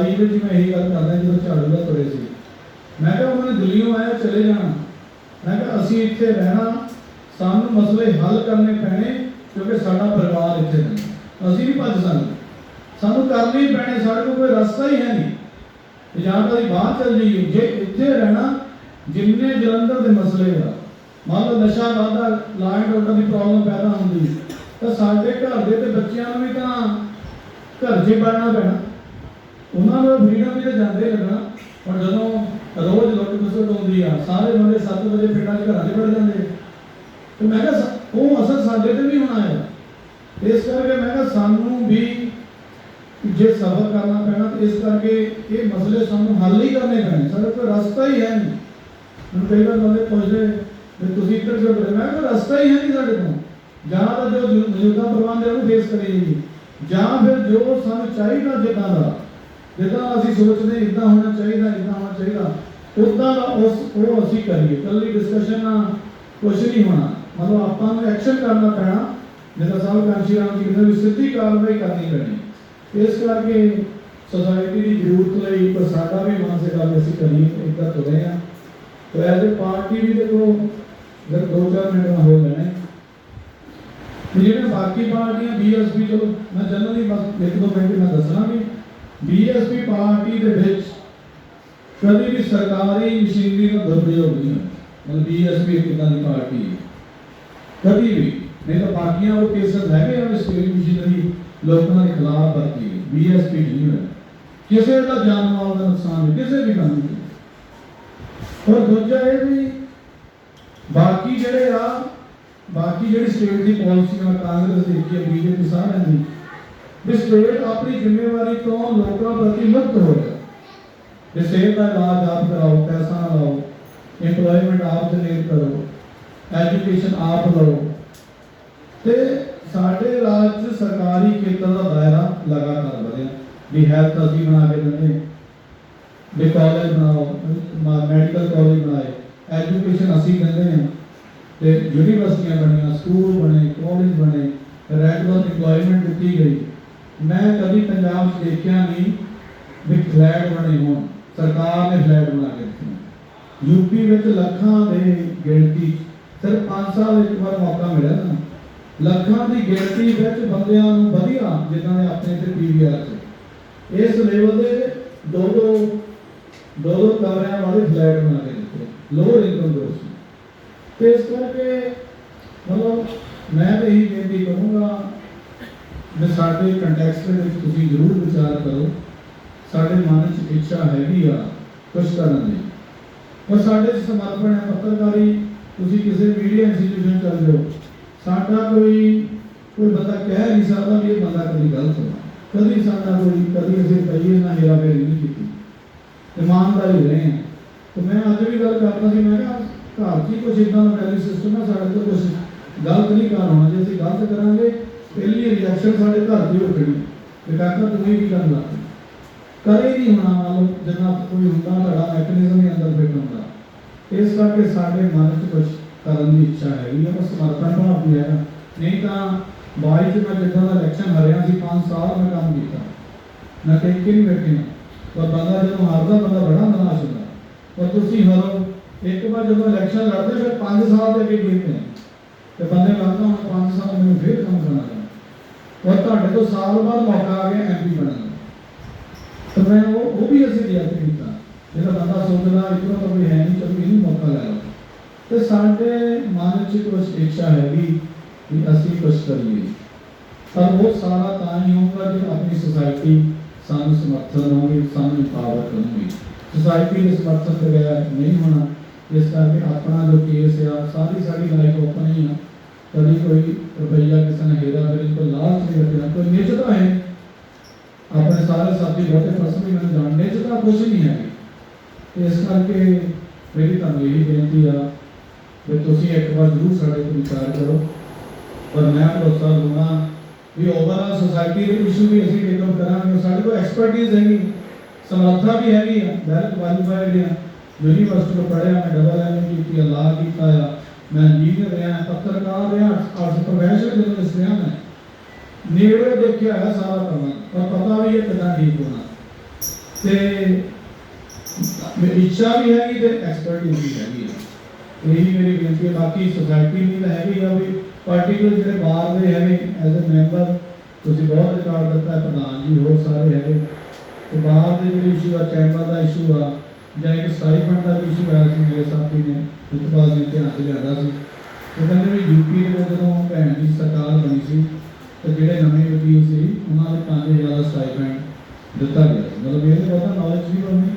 ਆਈ ਵਿੱਚ ਮੈਂ ਇਹੀ ਗੱਲ ਕਰਦਾ ਜਦੋਂ ਝਾੜੂ ਦਾ ਤੁਰੇ ਸੀ। ਮੈਂ ਕਿਹਾ ਉਹਨਾਂ ਨੇ ਦਿੱਲੀੋਂ ਆਇਆ, ਚਲੇ ਜਾਣਾ। ਮੈਂ ਕਿਹਾ ਅਸੀਂ ਇੱਥੇ ਰਹਿਣਾ, ਸਾਨੂੰ ਮਸਲੇ ਹੱਲ ਕਰਨੇ ਪੈਣੇ ਕਿਉਂਕਿ ਸਾਡਾ ਪਰਿਵਾਰ ਇੱਥੇ ਨਹੀਂ। ਅਸੀਂ ਨਹੀਂ ਭੱਜ ਸਕਦੇ ਸਾਨੂੰ ਕਰਨੇ ਹੀ ਪੈਣੇ, ਸਾਡੇ ਕੋਲ ਕੋਈ ਰਸਤਾ ਹੀ ਹੈ ਨਹੀਂ। ਤੇ ਜਾਂ ਤਾਂ ਅਸੀਂ ਬਾਹਰ ਚੱਲ ਜਾਈਏ। ਜੇ ਇੱਥੇ ਰਹਿਣਾ, ਜਿੰਨੇ ਜਲੰਧਰ ਦੇ ਮਸਲੇ ਆ, ਮੰਨ ਲਓ ਨਸ਼ਾ ਵਾਦਾ law and order the problem ਪੈਦਾ ਹੁੰਦੀ, ਤਾਂ ਸਾਡੇ ਘਰ ਦੇ ਤੇ ਬੱਚਿਆਂ ਨੂੰ ਵੀ ਤਾਂ ਘਰ 'ਚ ਹੀ ਬਣਨਾ ਪੈਣਾ। ਉਹਨਾਂ ਨੂੰ ਫਰੀडम ਵੀ ਜਾਂਦੇ ਲੱਗਣਾ ਪਰ ਜਦੋਂ ਰੋਜ਼ ਲੁੱਟ ਖਸੁੱਟ ਹੁੰਦੀ ਆ, ਸਾਰੇ ਬੰਦੇ 7 ਵਜੇ ਪਿੰਡਾਂ ਦੇ ਘਰਾਂ 'ਚ ਵੜ ਜਾਂਦੇ ਤੇ ਮੈਂ ਕਿਹਾ ਉਹ ਅਸਰ ਸਾਡੇ ਤੇ ਵੀ ਹੋਣਾ ਹੈ। ਇਸ ਕਰਕੇ ਮੈਂ ਕਿਹਾ, ਸਾਨੂੰ ਵੀ ਜੇ ਸਬਰ ਕਰਨਾ ਪੈਣਾ, ਤੇ ਇਸ ਕਰਕੇ ਇਹ ਮਸਲੇ ਸਾਨੂੰ ਹੱਲ ਹੀ ਕਰਨੇ ਪੈਣੇ। ਸਾਡੇ ਕੋਲ ਰਸਤਾ ਹੀ ਹੈ ਨਹੀਂ। ਹੁਣ ਕਈ ਵਾਰ ਬੰਦੇ ਪੁੱਛਦੇ, ਵੀ ਤੁਸੀਂ ਇੱਧਰ ਕਿਉਂ ਬੜੇ ਮੈਂ ਕਿਹਾ, ਰਸਤਾ ਹੀ ਹੈ ਨਹੀਂ ਸਾਡੇ ਕੋਲ। ਜਾਂ ਤਾਂ ਜੋ ਜੁ- ਮੌਜੂਦਾ ਪ੍ਰਬੰਧ ਹੈ ਉਹਨੂੰ ਫੇਸ ਕਰੀਏ ਜਾਂ ਫਿਰ ਜੋ ਸਾਨੂੰ ਚਾਹੀਦਾ, ਜਿੱਦਾਂ ਦਾ। ਜਿੱਦਾਂ ਅਸੀਂ ਸੋਚਦੇ ਇਦਾਂ ਹੋਣਾ ਚਾਹੀਦਾ, ਇਦਾਂ ਹੋਣਾ ਚਾਹੀਦਾ, ਉਦਾਂ ਦਾ ਉਸ ਉਹ ਅਸੀਂ ਕਰੀਏ। ਕੱਲੀ ਡਿਸਕਸ਼ਨ ਨਾਲ ਕੁਝ ਨਹੀਂ ਹੋਣਾ। ਮਤਲਬ ਆਪਾਂ ਨੂੰ ਐਕਸ਼ਨ ਕਰਨਾ ਪੈਣਾ। ਜਿੱਦਾਂ ਸਾਹਿਬ ਕਾਂਸ਼ੀ ਰਾਮ ਜੀ ਕਹਿੰਦੇ ਵੀ ਸਿੱਧੀ ਕਾਰਵਾਈ ਕਰਨੀ ਪੈਣੀ। ਇਸ ਕਰਕੇ ਸੋਸਾਇਟੀ ਦੀ ਜ਼ਰੂਰਤ ਲਈ, ਪਰ ਸਾਡਾ ਵੀ ਮਨ ਗੱਲ ਅਸੀਂ ਕਰੀਏ ਇਦਾਂ ਤੁਰੇ ਆ ਤੇ ਐਜ਼ ਅ ਪਾਰਟੀ ਵੀ ਦੇਖੋ, ਜਦ ਦੋ ਚਾਰ ਮਿੰਟ ਹੋ ਜਾਣੇ ਜਿਹੜੇ ਬਾਕੀ ਪਾਰਟੀਆਂ ਬੀਐਸਪੀ ਚਲੋ, ਮੈਂ ਜਨਰਲੀ ਬਸ ਇੱਕ ਦੋ ਮਿੰਟ ਮੈਂ ਦੱਸਣਾ ਵੀ ਬੀਐਸਪੀ ਪਾਰਟੀ ਦੇ ਵਿੱਚ ਕਦੀ ਵੀ ਸਰਕਾਰੀ ਮਸ਼ੀਨਰੀ ਦਾ ਦੁਰਪਯੋਗ ਨਹੀਂ ਹੋਇਆ ਮਤਲਬ ਬੀਐਸਪੀ ਇੱਕ ਇਦਾਂ ਦੀ ਪਾਰਟੀ ਹੈ? ਕਦੀ ਵੀ। ਨਹੀਂ ਤਾਂ ਬਾਕੀਆਂ ਉਹ ਕੇਸਸ ਹੈਗੇ ਆ ਸਟੇਟ ਮਸ਼ੀਨਰੀ ਲੋਕਾਂ ਦੇ ਖਿਲਾਫ ਵਰਤੀ ਬੀਐਸਪੀ ਨਹੀਂ ਹੋਇਆ ਕਿਸੇ ਦਾ ਜਾਨ ਮਾਲ ਦਾ ਨੁਕਸਾਨ ਨਹੀਂ, ਕਿਸੇ ਵੀ ਕੰਮ ਨਹੀਂ। ਔਰ ਦੂਜਾ ਇਹ ਵੀ ਬਾਕੀ ਜਿਹੜੇ ਆ, ਬਾਕੀ ਜਿਹੜੀ ਸਟੇਟ ਦੀ ਪਾਲਿਸੀਆਂ ਕਾਂਗਰਸ ਦੀ ਕੀ ਬੀਜੇਪੀ ਸਾਰਿਆਂ ਦੀ ਵੀ ਸਟੇਟ ਆਪਣੀ ਜ਼ਿੰਮੇਵਾਰੀ ਤੋਂ ਲੋਕਾਂ ਪ੍ਰਤੀ ਮੁਕਤ ਹੋ ਗਿਆ। ਤੇ ਸਿਹਤ ਦਾ ਇਲਾਜ ਆਪ ਕਰਾਓ, ਪੈਸਾ ਨਾ ਲਾਓ, EMPLOYMENT ਆਪ ਜਨਰੇਟ ਕਰੋ ਐਜੂਕੇਸ਼ਨ ਆਪ ਲਓ। ਤੇ ਸਾਡੇ ਰਾਜ 'ਚ ਸਰਕਾਰੀ ਖੇਤਰ ਦਾ ਦਾਇਰਾ ਲਗਾਤਾਰ ਵਧਿਆ। ਵੀ ਹੈਲਥ ਅਸੀਂ ਬਣਾ ਕੇ ਦਿੰਦੇ ਵੀ ਕਾਲਜ ਬਣਾਓ ਮੈਡੀਕਲ ਕਾਲਜ ਬਣਾਏ ਐਜੂਕੇਸ਼ਨ ਅਸੀਂ ਦਿੰਦੇ ਹਾਂ। ਤੇ ਯੂਨੀਵਰਸਿਟੀਆਂ ਬਣੀਆਂ ਸਕੂਲ ਬਣੇ ਕਾਲਜ ਬਣੇ ਰੈਗੂਲਰ EMPLOYMENT ਦਿੱਤੀ ਗਈ। ਮੈਂ ਕਦੀ ਪੰਜਾਬ 'ਚ ਦੇਖਿਆ ਨਹੀਂ ਵੀ ਫਲੈਟ ਬਣੇ ਹੋਣ। ਸਰਕਾਰ ਨੇ ਫਲੈਟ ਬਣਾ ਕੇ ਦਿੱਤੇ। ਯੂਪੀ ਵਿੱਚ ਲੱਖਾਂ ਦੇ ਗਿਣਤੀ, ਸਿਰਫ 5 ਸਾਲ ਇੱਕ ਵਾਰ ਮੌਕਾ ਮਿਲਿਆ ਨਾ। ਲੱਖਾਂ ਦੀ ਗਿਣਤੀ ਵਿੱਚ ਬੰਦਿਆਂ ਨੂੰ ਵਧੀਆ ਜਿੱਦਾਂ ਦੇ ਆਪਣੇ ਤੇ ਪੀਵੀਆਰ ਚ ਇਸ ਲੈਵਲ ਦੇ ਦੋ ਦੋ ਦੋ ਦੋ ਕਮਰਿਆਂ ਵਾਲੇ ਫਲੈਟ ਬਣਾ ਕੇ ਦਿੱਤੇ। ਲੋਅਰ ਇਨਕਮ ਗਰੁੱਪ ਤੇ ਇਸ ਕਰਕੇ ਮਤਲਬ ਮੈਂ ਤਾਂ ਇਹੀ ਬੇਨਤੀ ਕਰੂੰਗਾ ਵੀ ਸਾਡੇ ਕੰਟੈਕਸਟ ਵਿੱਚ ਤੁਸੀਂ ਜ਼ਰੂਰ ਵਿਚਾਰ ਕਰੋ। ਸਾਡੇ ਮਨ 'ਚ ਇੱਛਾ ਹੈਗੀ ਆ ਕੁਝ ਕਰਨ ਦੀ। ਪਰ ਸਾਡੇ 'ਚ ਸਮਰਪਣ ਹੈ ਪੱਤਰਕਾਰੀ, ਤੁਸੀਂ ਕਿਸੇ ਮੀਡੀਆ ਇੰਸਟੀਟਿਊਸ਼ਨ ਚੱਲ ਜਾਓ। ਸਾਡਾ ਕੋਈ ਕੋਈ ਬੰਦਾ ਕਹਿ ਨਹੀਂ ਸਕਦਾ ਵੀ ਇਹ ਬੰਦਾ ਕਦੀ ਗਲਤ ਹੋਣਾ ਕਦੀ ਸਾਡਾ ਕੋਈ, ਕਦੀ ਅਸੀਂ ਕਹੀਏ ਨਾ ਹੇਰਾ ਫੇਰੀ ਨਹੀਂ ਕੀਤੀ। ਇਮਾਨਦਾਰੀ ਰਹੇ ਹਾਂ। ਤੇ ਮੈਂ ਅੱਜ ਵੀ ਗੱਲ ਕਰਦਾ ਸੀ, ਮੈਂ ਕਿਹਾ ਘਰ 'ਚ ਕੁਝ ਇਦਾਂ ਦਾ ਵੈਲਿਊ ਸਿਸਟਮ ਹੈ ਸਾਡੇ ਤੋਂ ਕੁਝ ਗਲਤ ਨਹੀਂ ਕਰ ਹੋਣਾ ਜੇ ਅਸੀਂ ਗਲਤ ਕਰਾਂਗੇ ਪਹਿਲੀ ਰਿਐਕਸ਼ਨ ਸਾਡੇ ਘਰ ਦੀ ਉੱਠਣੀ ਤੇ ਕਾਕਾ ਤੂੰ ਕੀ ਕਰਨ। ਲੱਗ ਨਹੀਂ ਹੋਣਾ ਨਾਲ ਜਿੰਨਾ ਕੋਈ ਹੁੰਦਾ, ਤੁਹਾਡਾ ਮੈਕੈਨਿਜ਼ਮ ਹੀ ਅੰਦਰ ਫਿੱਟ ਹੁੰਦਾ। ਇਸ ਕਰਕੇ ਸਾਡੇ ਮਨ 'ਚ ਕੁਝ ਕਰਨ ਦੀ ਇੱਛਾ ਹੈਗੀ ਹੈ ਬਸ ਸਮਰਪਣ ਭਾਵ ਵੀ ਹੈ। ਨਹੀਂ ਤਾਂ ਬਾਈ ਚ ਮੈਂ ਜਿੱਦਾਂ ਦਾ ਇਲੈਕਸ਼ਨ ਹਰਿਆ ਸੀ 5 ਸਾਲ ਮੈਂ ਕੰਮ ਕੀਤਾ। ਮੈਂ ਟੇਕ ਕੇ ਨਹੀਂ ਬੈਠੀ ਪਰ ਬੰਦਾ ਜਦੋਂ ਹਾਰਦਾ, ਬੰਦਾ ਬੜਾ ਨਿਰਾਸ਼ ਹੁੰਦਾ। ਪਰ ਤੁਸੀਂ ਹਰੋ, ਇੱਕ ਵਾਰ ਜਦੋਂ ਇਲੈਕਸ਼ਨ ਲੜਦੇ ਫਿਰ 5 ਸਾਲ ਦੇ ਅੱਗੇ ਕੀਤੇ ਤੇ ਬੰਦੇ ਲੱਗਦਾ ਹੁਣ 5 ਸਾਲ ਮੈਨੂੰ ਫੇਰ ਕੰਮ ਕਰਨਾ ਔਰ ਤੁਹਾਡੇ ਤੋਂ ਸਾਲ ਬਾਅਦ ਮੌਕਾ ਆ ਗਿਆ ਐਮਪੀ ਬਣਨ ਦਾ। ਤਾਂ ਮੈਂ ਉਹ ਉਹ ਵੀ ਅਸੀਂ ਰਿਐਕਟ ਕੀਤਾ। ਜਿਹੜਾ ਬੰਦਾ ਸੋਚਦਾ ਇਤਨਾ ਤਾਂ ਕੋਈ ਹੈ ਨਹੀਂ, ਚਲੋ ਇਹਨੂੰ ਮੌਕਾ ਲੈ ਲਓ। ਤੇ ਸਾਡੇ ਮਨ 'ਚ ਕੁਝ ਇੱਛਾ ਹੈਗੀ ਕਿ ਅਸੀਂ ਕੁਝ ਕਰੀਏ। ਪਰ ਉਹ ਸਾਰਾ ਤਾਂ ਹੀ ਹੋਊਗਾ ਜੇ ਆਪਣੀ ਸੁਸਾਇਟੀ ਸਾਨੂੰ ਸਮਰਥਨ ਹੋਵੇ ਸਾਨੂੰ ਪਾਵਰ ਕਰੂਗੀ ਸੁਸਾਇਟੀ ਦੇ ਸਮਰਥਨ ਤੋਂ ਬਗੈਰ ਨਹੀਂ ਹੋਣਾ। ਇਸ ਕਰਕੇ ਆਪਣਾ ਜੋ ਕੇਸ ਆ, ਸਾਰੀ ਸਾਡੀ ਲਾਈਫ ਓਪਨ ਹੀ ਆ। ਕਦੀ ਕੋਈ ਰੁਪਈਆ ਕਿਸੇ ਨੇ ਹੇਰਾ ਫੇਰੀ ਕੋਈ ਲਾਲਚ ਨਹੀਂ ਰੱਖਿਆ, ਕੋਈ ਨਿਜਤਾ ਹੈ। ਆਪਣੇ ਸਾਰੇ ਸਾਥੀ ਬਹੁਤੇ ਪਰਸਨਲੀ ਮੈਨੂੰ ਜਾਣਦੇ ਚ ਤਾਂ ਕੁਝ ਨਹੀਂ ਹੈ। ਇਸ ਕਰਕੇ ਮੇਰੀ ਤੁਹਾਨੂੰ ਇਹੀ ਬੇਨਤੀ ਆ ਕਿ ਤੁਸੀਂ ਇੱਕ ਵਾਰ ਜ਼ਰੂਰ ਸਾਡੇ ਤੇ ਵਿਚਾਰ ਕਰੋ। ਪਰ ਮੈਂ ਭਰੋਸਾ ਦੂੰਗਾ ਵੀ ਓਵਰਆਲ ਸੋਸਾਇਟੀ ਦੇ ਇਸ਼ੂ ਵੀ ਅਸੀਂ ਟੇਕ ਅਪ ਕਰਾਂਗੇ ਸਾਡੇ ਕੋਲ ਐਕਸਪਰਟਿਜ਼ ਹੈਗੀ, ਸਮਰੱਥਾ ਵੀ ਹੈਗੀ ਆ ਵੈਲ ਕੁਆਲੀਫਾਈਡ ਆ। ਯੂਨੀਵਰਸਿਟੀ ਤੋਂ ਪੜ੍ਹਿਆ, ਮੈਂ ਡਬਲ ਐਮ ਕੀਤੀ ਆ ਲਾ ਕੀਤਾ ਆ। ਮੈਂ ਇੰਜੀਨੀਅਰ ਰਿਹਾ ਪੱਤਰਕਾਰ ਰਿਹਾ ਅੱਜ ਪ੍ਰੋਫੈਸ਼ਨਲ ਜਰਨਲਿਸਟ ਰਿਹਾ ਮੈਂ ਨੇੜੇ ਦੇਖਿਆ ਹੈ ਸਾਰਾ ਕੰਮ ਪਰ ਪਤਾ ਵੀ ਇਹ ਕਿਦਾਂ ਠੀਕ ਹੋਣਾ। ਤੇ ਮੇਰੀ ਇੱਛਾ ਵੀ ਹੈਗੀ ਤੇ ਐਕਸਪਰਟਿਸ ਵੀ ਹੈਗੀ ਆ। ਇਹੀ ਮੇਰੀ ਬੇਨਤੀ ਹੈ ਬਾਕੀ ਸੁਸਾਇਟੀ ਵੀ ਤਾਂ ਹੈਗੀ ਆ ਵੀ ਪਾਰਟਿਕੂਲਰ ਜਿਹੜੇ ਬਾਹਰ ਦੇ ਹੈਗੇ ਐਜ਼ ਅ ਮੈਂਬਰ ਤੁਸੀਂ ਬਹੁਤ ਰਿਕਾਰਡ ਦਿੱਤਾ ਹੈ, ਪ੍ਰਧਾਨ ਜੀ ਹੋਰ ਸਾਰੇ ਹੈਗੇ। ਤੇ ਬਾਹਰ ਦੇ ਜਿਹੜੇ ਇਸ਼ੂ ਆ ਚੈਂਬਰ ਦਾ ਇਸ਼ੂ ਆ ਜਾਂ ਇੱਕ ਸਟਾਈਫੰਡ ਦਾ ਵੀ ਇਸ਼ੂ ਆਇਆ ਸੀ ਮੇਰੇ ਸਾਥੀ ਨੇ ਇਤਬਾਲ ਜੀ ਧਿਆਨ ਤੇ ਲਿਆਦਾ ਸੀ। ਉਹ ਕਹਿੰਦੇ ਵੀ ਯੂਪੀ ਦੇ ਜਦੋਂ ਭੈਣ ਦੀ ਸਰਕਾਰ ਬਣੀ ਸੀ, ਤੇ ਜਿਹੜੇ ਨਵੇਂ ਵਕੀਲ ਸੀ, ਉਹਨਾਂ ਨੂੰ 5000 ਦਾ ਸਟਾਈਫੰਡ ਦਿੱਤਾ ਗਿਆ ਮਤਲਬ ਇਹਦੇ ਬਾਰੇ ਨੌਲੇਜ ਵੀ ਹੋਣੀ।